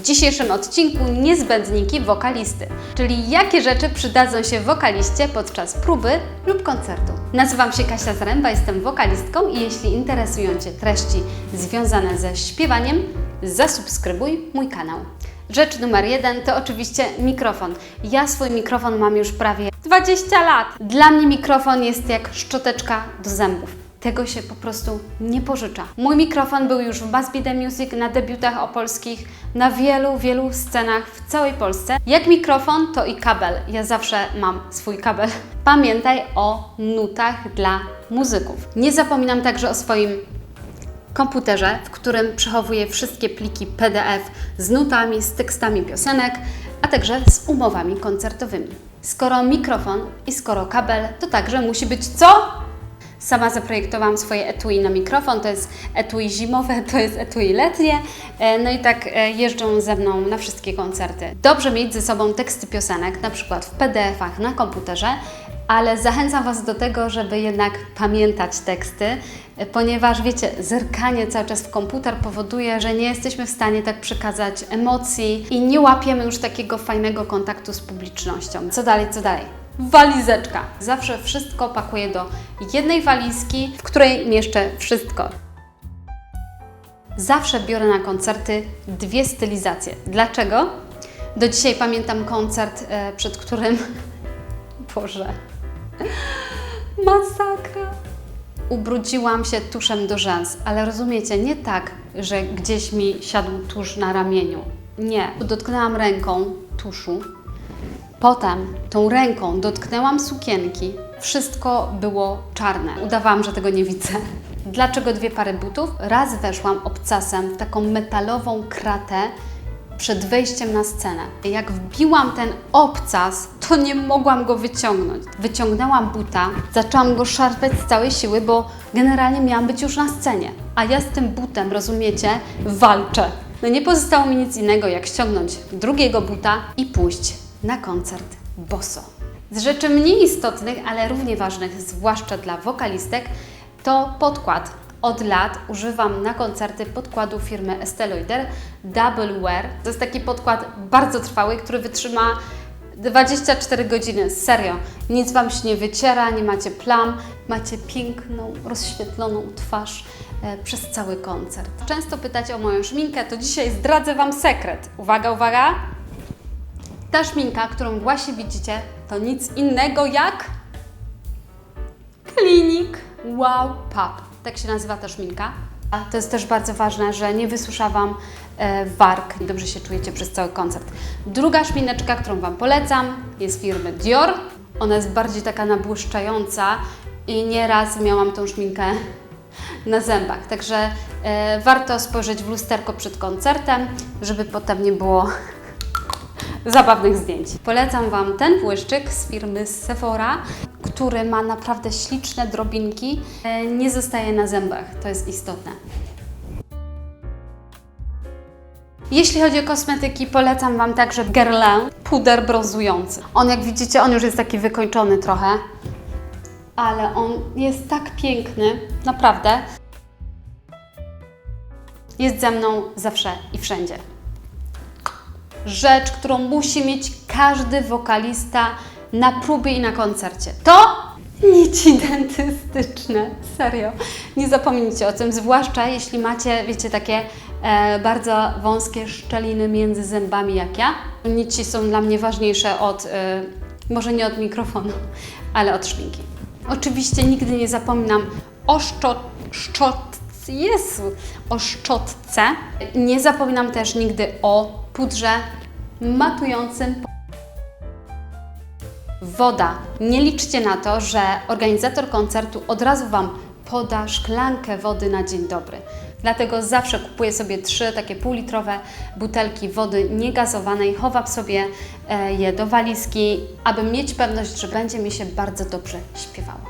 W dzisiejszym odcinku niezbędniki wokalisty, czyli jakie rzeczy przydadzą się wokaliście podczas próby lub koncertu. Nazywam się Kasia Zaręba, jestem wokalistką i jeśli interesują Cię treści związane ze śpiewaniem, zasubskrybuj mój kanał. Rzecz numer jeden to oczywiście mikrofon. Ja swój mikrofon mam już prawie 20 lat. Dla mnie mikrofon jest jak szczoteczka do zębów. Tego się po prostu nie pożycza. Mój mikrofon był już w Mass Media Music, na debiutach opolskich, na wielu, wielu scenach w całej Polsce. Jak mikrofon, to i kabel. Ja zawsze mam swój kabel. Pamiętaj o nutach dla muzyków. Nie zapominam także o swoim komputerze, w którym przechowuję wszystkie pliki PDF z nutami, z tekstami piosenek, a także z umowami koncertowymi. Skoro mikrofon i skoro kabel, to także musi być co? Sama zaprojektowałam swoje etui na mikrofon, to jest etui zimowe, to jest etui letnie, E, no i tak e, jeżdżą ze mną na wszystkie koncerty. Dobrze mieć ze sobą teksty piosenek, na przykład w PDF-ach na komputerze, ale zachęcam Was do tego, żeby jednak pamiętać teksty, e, ponieważ wiecie, zerkanie cały czas w komputer powoduje, że nie jesteśmy w stanie tak przekazać emocji i nie łapiemy już takiego fajnego kontaktu z publicznością. Co dalej, co dalej? Walizeczka. Zawsze wszystko pakuję do jednej walizki, w której mieszczę wszystko. Zawsze biorę na koncerty dwie stylizacje. Dlaczego? Do dzisiaj pamiętam koncert, e, przed którym. Boże. Masakra. Ubrudziłam się tuszem do rzęs, ale rozumiecie, nie tak, że gdzieś mi siadł tusz na ramieniu. Nie. Dotknęłam ręką tuszu, Potem tą ręką dotknęłam sukienki. Wszystko było czarne. Udawałam, że tego nie widzę. Dlaczego dwie pary butów? Raz weszłam obcasem w taką metalową kratę przed wejściem na scenę. Jak wbiłam ten obcas, to nie mogłam go wyciągnąć. Wyciągnęłam buta, zaczęłam go szarpać z całej siły, bo generalnie miałam być już na scenie. A ja z tym butem, rozumiecie, walczę. No nie pozostało mi nic innego, jak ściągnąć drugiego buta i pójść na koncert boso. Z rzeczy mniej istotnych, ale równie ważnych, zwłaszcza dla wokalistek, to podkład. Od lat używam na koncerty podkładu firmy Estée Lauder Double Wear. To jest taki podkład bardzo trwały, który wytrzyma 24 godziny, serio. Nic Wam się nie wyciera, nie macie plam, macie piękną, rozświetloną twarz e, przez cały koncert. Często pytacie o moją szminkę, to dzisiaj zdradzę Wam sekret. Uwaga, uwaga! Ta szminka, którą właśnie widzicie, to nic innego jak Klinik Wow Pub. Tak się nazywa ta szminka. To jest też bardzo ważne, że nie wysusza Wam e, warg dobrze się czujecie przez cały koncert. Druga szmineczka, którą Wam polecam, jest firmy Dior. Ona jest bardziej taka nabłyszczająca i nieraz miałam tą szminkę na zębach. Także e, warto spojrzeć w lusterko przed koncertem, żeby potem nie było zabawnych zdjęć. Polecam Wam ten błyszczyk z firmy Sephora, który ma naprawdę śliczne drobinki. E, Nie zostaje na zębach, to jest istotne. Jeśli chodzi o kosmetyki, polecam Wam także Guerlain puder brązujący. On, jak widzicie, on już jest taki wykończony trochę, ale on jest tak piękny, naprawdę. Jest ze mną zawsze i wszędzie rzecz, którą musi mieć każdy wokalista na próbie i na koncercie. To nici dentystyczne. Serio. Nie zapomnijcie o tym, zwłaszcza jeśli macie, wiecie, takie e, bardzo wąskie szczeliny między zębami jak ja. Nici są dla mnie ważniejsze od, e, może nie od mikrofonu, ale od szminki. Oczywiście nigdy nie zapominam o szczot, szczot, Jezu, o szczotce. Nie zapominam też nigdy o pudrze matującym. Woda. Nie liczcie na to, że organizator koncertu od razu Wam poda szklankę wody na dzień dobry. Dlatego zawsze kupuję sobie trzy takie półlitrowe butelki wody niegazowanej, chowam sobie e, je do walizki, aby mieć pewność, że będzie mi się bardzo dobrze śpiewało.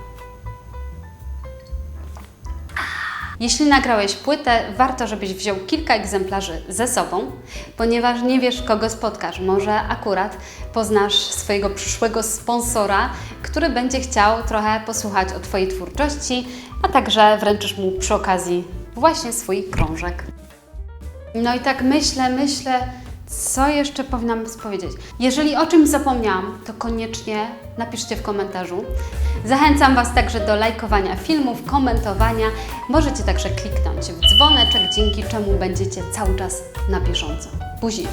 Jeśli nagrałeś płytę, warto, żebyś wziął kilka egzemplarzy ze sobą, ponieważ nie wiesz, kogo spotkasz. Może akurat poznasz swojego przyszłego sponsora, który będzie chciał trochę posłuchać o Twojej twórczości, a także wręczysz mu przy okazji właśnie swój krążek. No i tak myślę, myślę, Co jeszcze powinnam powiedzieć? Jeżeli o czymś zapomniałam, to koniecznie napiszcie w komentarzu. Zachęcam Was także do lajkowania filmów, komentowania. Możecie także kliknąć w dzwoneczek, dzięki czemu będziecie cały czas na bieżąco. Buzi!